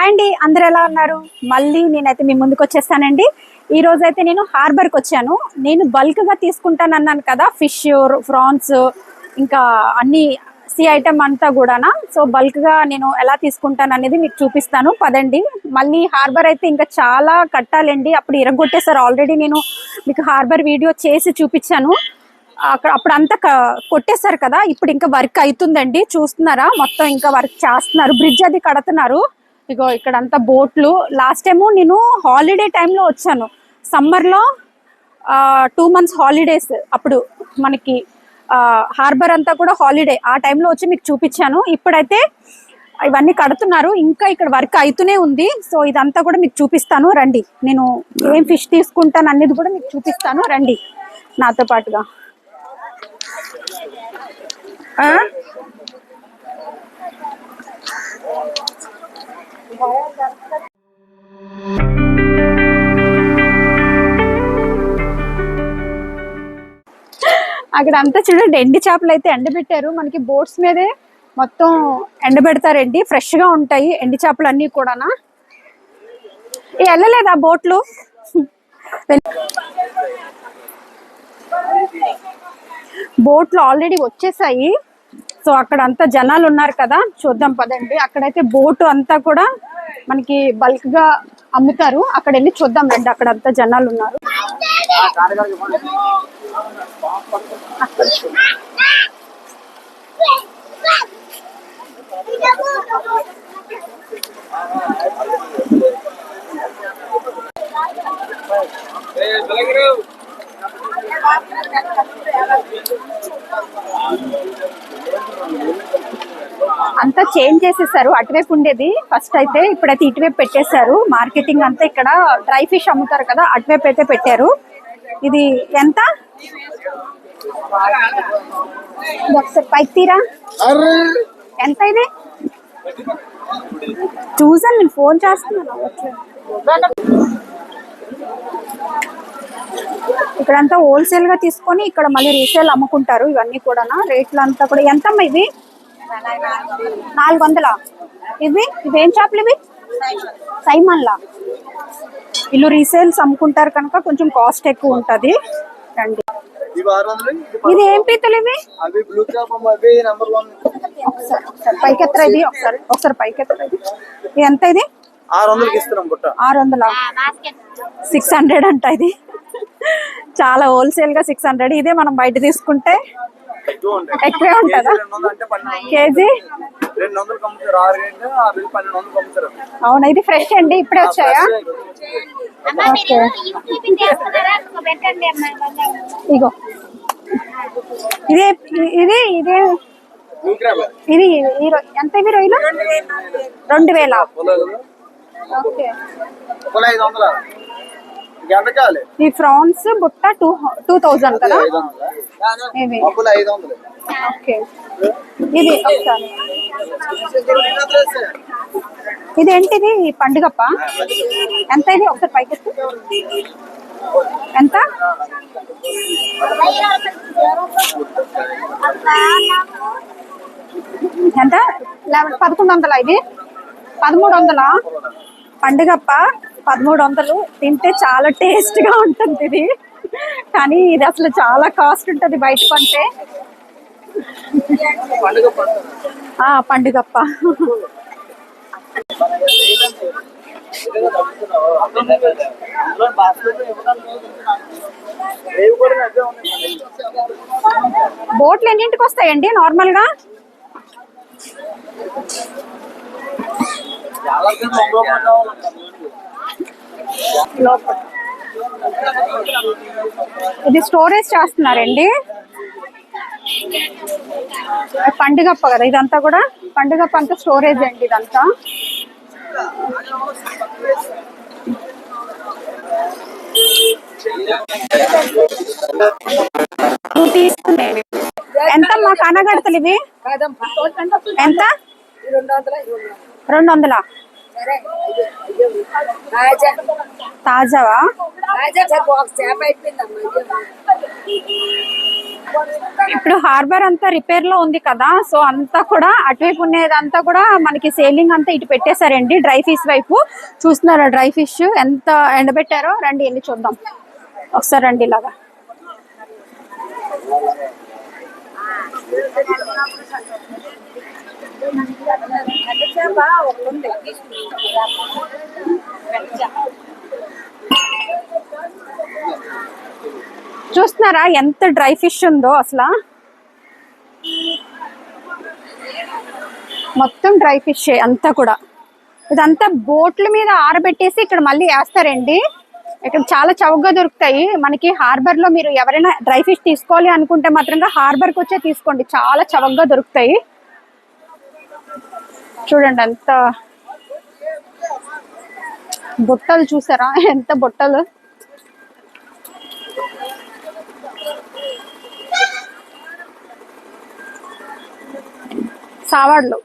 Hi అండి అందరు ఎలా ఉన్నారు? మళ్ళీ నేనైతే మీ ముందుకు వచ్చేస్తానండి. ఈ రోజు అయితే నేను హార్బర్కి వచ్చాను. నేను బల్క్గా తీసుకుంటాను అన్నాను కదా ఫిష్ ఫ్రాన్స్ ఇంకా అన్ని సీ ఐటమ్ అంతా కూడానా. సో బల్క్గా నేను ఎలా తీసుకుంటాను అనేది మీకు చూపిస్తాను. పదండి. మళ్ళీ హార్బర్ అయితే ఇంకా చాలా కట్టాలండి. అప్పుడు ఇరగొట్టేసారు ఆల్రెడీ నేను మీకు హార్బర్ వీడియో చేసి చూపించాను. అక్కడ అప్పుడు అంతా క- కొట్టేశారు కదా. ఇప్పుడు ఇంకా వర్క్ అవుతుందండి. చూస్తున్నారా? మొత్తం ఇంకా వర్క్ చేస్తున్నారు. బ్రిడ్జ్ అది కడుతున్నారు. ఇగో ఇక్కడ అంతా బోట్లు. లాస్ట్ టైము నేను హాలిడే టైంలో వచ్చాను. సమ్మర్లో టూ మంత్స్ హాలిడేస్ అప్పుడు మనకి హార్బర్ అంతా కూడా హాలిడే ఆ టైంలో వచ్చి మీకు చూపించాను. ఇప్పుడైతే ఇవన్నీ కడుతున్నారు. ఇంకా ఇక్కడ వర్క్ అవుతూనే ఉంది. సో ఇదంతా కూడా మీకు చూపిస్తాను. రండి. నేను ఏం ఫిష్ తీసుకుంటాను అనేది కూడా మీకు చూపిస్తాను. రండి. నాతో పాటుగా. అక్కడ అంతా చూడండి ఎండి చేపలు అయితే ఎండబెట్టారు. మనకి బోట్స్ మీదే మొత్తం ఎండబెడతారండి ఫ్రెష్గా ఉంటాయి ఎండి చేపలు అన్ని కూడానా వెళ్ళలేదా బోట్లు? బోట్లు ఆల్రెడీ వచ్చేసాయి. సో అక్కడ అంతా జనాలు ఉన్నారు కదా. చూద్దాం పదండి. అక్కడైతే బోటు అంతా కూడా మనకి బల్క్గా అమ్ముతారు. అక్కడ వెళ్ళి చూద్దాం రండి. అక్కడ అంతా జనాలు ఉన్నారు. అంతా చేంజ్ చేసేసారు అటువైపు ఉండేది. ఫస్ట్ అయితే ఇప్పుడైతే ఇటువైపు పెట్టేశారు. మార్కెటింగ్ అంతా ఇక్కడ డ్రై ఫిష్ అమ్ముతారు కదా అటువైపు అయితే పెట్టారు. ఇది ఎంత? ఇది ఒకసారి పైకి తీరా? ఎంత ఇది? చూసాను నేను ఫోన్ చేస్తున్నాను. ఇక్కడంతా హోల్సేల్గా తీసుకొని ఇక్కడ మళ్ళీ రీసేల్ అమ్ముకుంటారు ఇవన్నీ కూడా రేట్లు అంతా కూడా ఎంతమ్మా ఇవి? నాలుగు వందల ఇవి? ఇవేం చేపలు ఇవి? సైమన్లా. వీళ్ళు రీసేల్స్ అమ్ముకుంటారు కనుక కొంచెం కాస్ట్ ఎక్కువ ఉంటది. రండి. వందలు ఇది ఏం పీతలు ఇవి? ఒకసారి పైకి ఎత్తరా ఇది? ఒకసారి ఒకసారి పైకి ఎత్తరా ఇది? ఇది ఎంత ఇది? ఆరు వందలకి ఇస్తున్నాం బుట్ట. ఆరు వందల సిక్స్ హండ్రెడ్ అంట ఇది. చాలా హోల్సేల్గా సిక్స్ హండ్రెడ్ ఇదే మనం బయట తీసుకుంటే ఎక్కువ ఉంటుందా కేజీ అవునా? ఇది ఫ్రెష్ అండి ఇప్పుడే వచ్చాయా? ఇగో. ఇదే ఇది ఇదే. ఇది ఎంత ఇవి రొయ్యలు? రెండు వేల. ఓకే. ఈ ఫ్రాన్స్ బుట్ట టూ టూ థౌజండ్ కదా? ఇవి. వందలు. ఓకే. ఇది ఒకసారి. ఇది ఏంటిది పండుగప్ప? ఎంత ఇది? ఒకసారి పైకి. ఎంత? ఎంత? లెవెన్ పదకొండు వందల ఇది? పదమూడు వందల? పండుగప్ప? పదమూడు వందలు తింటే చాలా టేస్ట్గా ఉంటుంది ఇది. కానీ ఇది అసలు చాలా కాస్ట్ ఉంటుంది బయట కొంటే. ఆ పండుగప్ప. బోట్లు ఎన్నింటికి వస్తాయండి నార్మల్గా చాలా లోపల ఇది స్టోరేజ్ చేస్తున్నారండి. పండుగప్ప కదా ఇదంతా కూడా పండుగప్ప అంతా స్టోరేజ్ అండి ఇదంతా. ఎంత మా కనగడతలు ఇవి? ఎంత? రెండు వందల? తాజావా? ఇప్పుడు హార్బర్ అంతా రిపేర్లో ఉంది కదా సో అంతా కూడా అటువైపు ఉండేదంతా కూడా మనకి సేలింగ్ అంతా ఇటు పెట్టేశారండి డ్రై ఫిష్ వైపు. చూస్తున్నారా డ్రై ఫిష్ ఎంత ఎండబెట్టారో? రండి వెళ్ళి చూద్దాం. ఒకసారి రండి ఇలాగా. చూస్తున్నారా ఎంత డ్రై ఫిష్ ఉందో అసలు? మొత్తం డ్రై ఫిష్ అంతా కూడా. ఇదంతా బోట్ల మీద ఆరబెట్టేసి ఇక్కడ మళ్ళీ వేస్తారండి. ఇక్కడ చాలా చౌకగా దొరుకుతాయి. మనకి హార్బర్లో మీరు ఎవరైనా డ్రై ఫిష్ తీసుకోవాలి అనుకుంటే మాత్రంగా హార్బర్కి వచ్చే తీసుకోండి. చాలా చౌకగా దొరుకుతాయి. చూడండి ఎంత బుట్టలు చూసారా? ఎంత బుట్టలు? సావాడ్లు.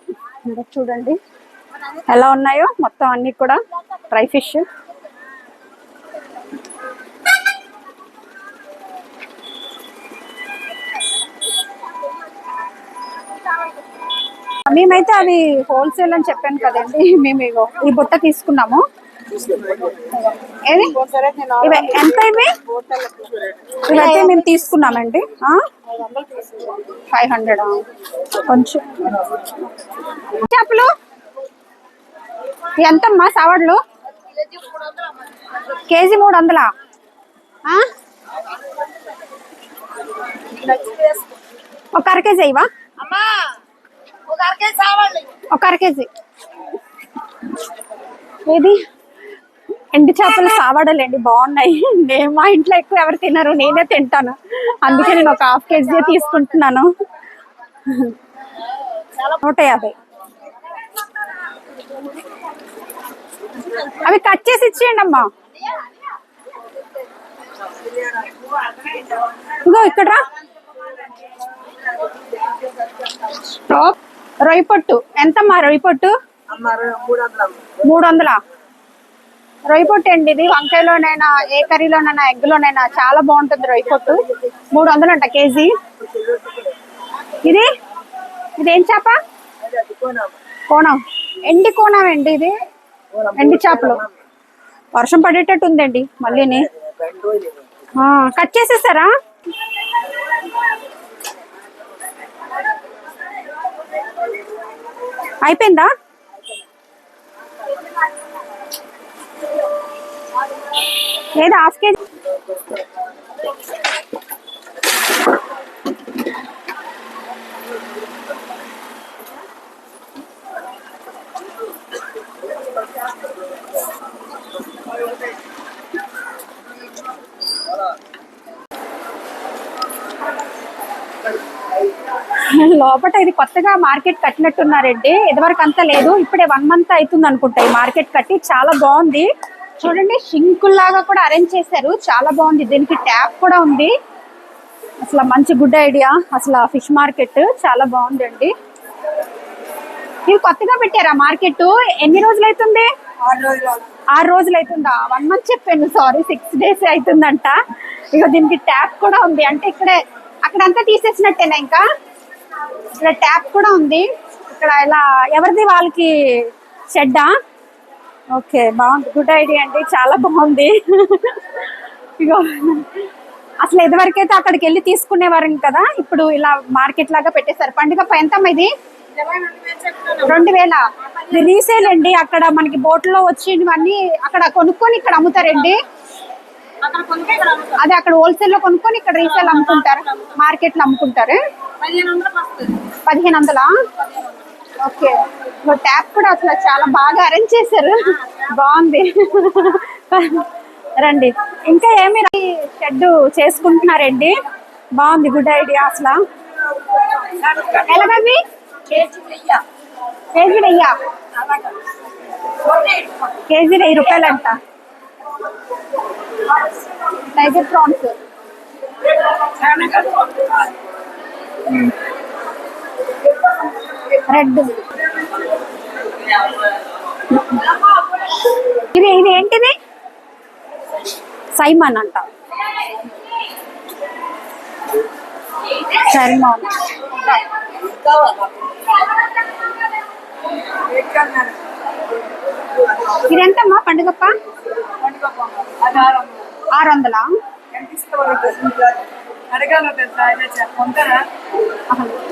చూడండి. ఎలా ఉన్నాయో? మొత్తం అన్ని కూడా డ్రై ఫిష్. మేమైతే అది హోల్సేల్ అని చెప్పాను కదండి. మేము ఇగో ఈ బుట్ట తీసుకున్నాము. ఏది? ఇవి ఎంత ఇవి? ఇవైతే మేము తీసుకున్నామండి. ఫైవ్ హండ్రెడ్ కొంచెం. చేపలు? ఎంతమ్మా సావడ్లు కేజీ మూడు వందలా? ఒక అర కేజీ ఇవా ఒక అర కేజీ ఏది? ఎండు చేపలు సావాడలేండి బాగున్నాయి. నేను మా ఇంట్లో ఎక్కువ ఎవరు తినరు నేనే తింటాను. అందుకే నేను ఒక హాఫ్ కేజీ తీసుకుంటున్నాను. నూట యాభై. అవి కట్ చేసి ఇచ్చేయండి అమ్మా. ఇగో ఇక్కడ రా. రొయ్య పొట్టు ఎంతమ్మా రొయ్య పొట్టు మూడు వందలా రొయ్య పొట్టు అండి ఇది వంకాయలోనైనా ఏ కర్రీలోనైనా ఎగ్లోనైనా చాలా బాగుంటుంది రొయ్య పొట్టు మూడు వందలు అంట కేజీ. ఇది? ఇది ఏం చేప? కోణం. ఎండి కోణం అండి ఇది. ఎండి చేపలు. వర్షం పడేటట్టు ఉందండి మళ్ళీని. కట్ చేసేసారా? అయిపోయిందా? లేదా హాఫ్ కేజీ? లోపల ఇది కొత్తగా మార్కెట్ కట్టినట్టున్నారండి. ఇదివరకు అంతా లేదు. ఇప్పుడే వన్ మంత్ అవుతుంది అనుకుంటా ఈ మార్కెట్ కట్టి. చాలా బాగుంది. చూడండి షింకుల్లాగా కూడా అరేంజ్ చేశారు. చాలా బాగుంది. దీనికి ట్యాప్ కూడా ఉంది. అసలు మంచి గుడ్ ఐడియా అసలు ఫిష్ మార్కెట్ చాలా బాగుందండి. ఇది కొత్తగా పెట్టారా మార్కెట్ ఎన్ని రోజులు అవుతుంది? ఆరు రోజులు అవుతుందా. వన్ మంత్ చెప్పాను. సారీ సిక్స్ డేస్ అవుతుందంట. ఇక దీనికి ట్యాప్ కూడా ఉంది. అంటే ఇక్కడే అక్కడంతా తీసేసినట్టేనా ఇంకా? ఇక్కడ ట్యాప్ కూడా ఉంది. ఇక్కడ ఇలా ఎవరిది వాళ్ళకి షెడ్డా? ఓకే బాగుంది. గుడ్ ఐడియా అండి. చాలా బాగుంది. ఇగో అసలు ఇదివరకైతే అక్కడికి వెళ్ళి తీసుకునేవారు కదా? ఇప్పుడు ఇలా మార్కెట్ లాగా పెట్టేశారు. పండుగ ఎంతమ్మా ఇది? రెండు వేల? రీసేల్ అండి. అక్కడ మనకి బోట్లో వచ్చినవన్నీ అక్కడ కొనుక్కొని ఇక్కడ అమ్ముతారండి. అదే అక్కడ హోల్సేల్లో కొనుక్కొని ఇక్కడ రీసేల్ అమ్ముకుంటారు. మార్కెట్లో అమ్ముకుంటారు. పదిహేను వందలా? ఓకే. ట్యాప్ కూడా అసలు చాలా బాగా అరేంజ్ చేశారు. బాగుంది. రండి. ఇంకా ఏమి షెడ్ చేసుకుంటున్నారండి. బాగుంది గుడ్ ఐడియా అసలు. ఎలాగవి కేజీ వెయ్యా. కేజీ వెయ్యి. రూపాయలు అంట టైగర్ ప్రాన్స్ రెడ్ ఇది ఇది ఏంటిది? సైమన్ అంట. సల్మాన్ ఇది ఎంతమ్మా పండుగప్ప? ఆరు వందలా?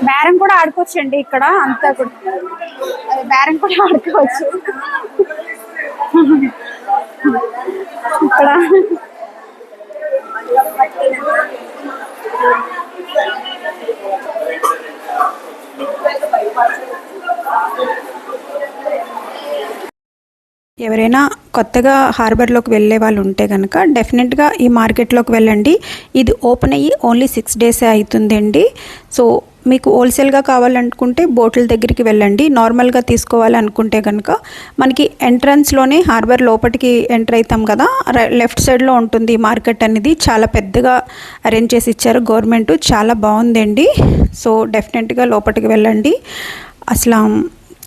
బేరం కూడా ఆడుకోవచ్చండి ఇక్కడ అంతా కూడా. బేరం కూడా ఆడుకోవచ్చు. ఇక్కడ. ఎవరైనా కొత్తగా హార్బర్లోకి వెళ్ళే వాళ్ళు ఉంటే కనుక డెఫినెట్గా ఈ మార్కెట్లోకి వెళ్ళండి. ఇది ఓపెన్ అయ్యి ఓన్లీ సిక్స్ డేసే అవుతుందండి. సో మీకు హోల్సేల్గా కావాలనుకుంటే బోట్ల దగ్గరికి వెళ్ళండి. నార్మల్గా తీసుకోవాలనుకుంటే కనుక మనకి ఎంట్రన్స్లోనే హార్బర్ లోపలికి ఎంటర్ అవుతాం కదా. లెఫ్ట్ సైడ్లో ఉంటుంది ఈ మార్కెట్ అనేది. చాలా పెద్దగా అరేంజ్ చేసి ఇచ్చారు గవర్నమెంట్. చాలా బాగుందండి. సో డెఫినెట్గా లోపలికి వెళ్ళండి. అసలు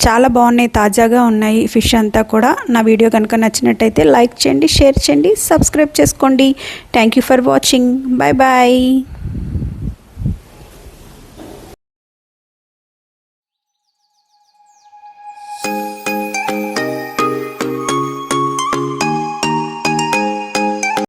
చాలా బాగున్నాయి తాజాగా ఉన్నాయి ఫిష్ అంతా కూడా. నా వీడియో కనుక నచ్చినట్టయితే లైక్ చేయండి షేర్ చేయండి సబ్స్క్రైబ్ చేసుకోండి. Thank you for watching bye bye